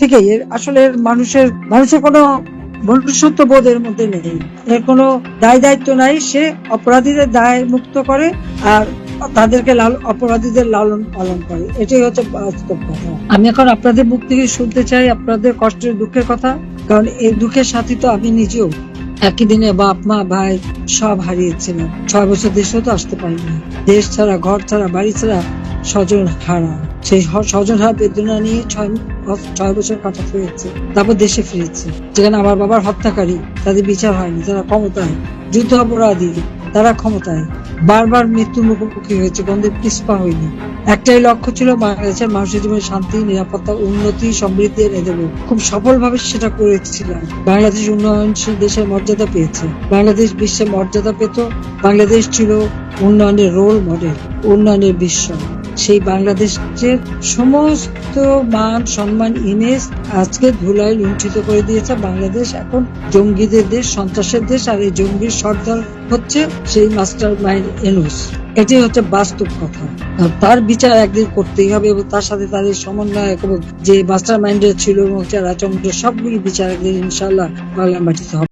থেকেই। আসলে মানুষের মানুষের কোনো মনুষ্যত্ব বোধ এর মধ্যে নেই। এর কোনো দায় দায়িত্ব নাই। সে অপরাধীদের দায় মুক্ত করে আর তাদেরকে লাল, অপরাধীদের লালন পালন করে। এটাই হচ্ছে বাস্তব কথা। আমি এখন আপনাদের মুখ থেকে শুনতে চাই আপনাদের কষ্টের, দুঃখের কথা। কারণ এই দুঃখের সাথে তো আমি নিজেও একই দিনে বাপ, মা, ভাই সব হারিয়েছিলাম। ছয় বছর দেশেও তো আসতে পারিনি। দেশ ছাড়া, ঘর ছাড়া, বাড়ি ছাড়া স্বজন হারা। সেই স্বজন হারা বেদনা নিয়ে ছয় ছয় বছর কাটাতে হয়েছে তারপর দেশে ফিরেছে। যেখানে আমার বাবার হত্যাকারী। তাদের বিচার হয়নি। তারা ক্ষমতায়। যুদ্ধ অপরাধী। তারা ক্ষমতায়। বারবার মৃত্যুর মুখোমুখি হয়েছে। গন্ধে পিসপা হয়নি। একটাই লক্ষ্য ছিল বাংলাদেশের মানুষের জীবনে শান্তি, নিরাপত্তা, উন্নতি, সমৃদ্ধি এনে দেবে। খুব সফলভাবে সেটা করেছিলাম। বাংলাদেশ উন্নয়নশীল দেশের মর্যাদা পেয়েছে। বাংলাদেশ বিশ্বে মর্যাদা পেত। বাংলাদেশ ছিল উন্নয়নের রোল মডেল উন্নয়নের বিস্ময় সেই বাংলাদেশের সমস্ত মান, সম্মান, ইমেজ আজকে ধুলায় লুণ্ঠিত করে দিয়েছে বাংলাদেশ। এখন জঙ্গিদের দেশ, সন্ত্রাসের দেশ, আর এই জঙ্গির সর্দার হচ্ছে সেই মাস্টার মাইন্ড এনুস এটাই হচ্ছে বাস্তব কথা। আর তার বিচার একদিন করতেই হবে এবং তার সাথে তাদের সমন্বয়ক এবং যে মাস্টার মাইন্ডের ছিল এবং যারা চন্দ্র সবগুলি বিচার একদিন ইনশাল্লাহ বাংলা মাটিতে হবে।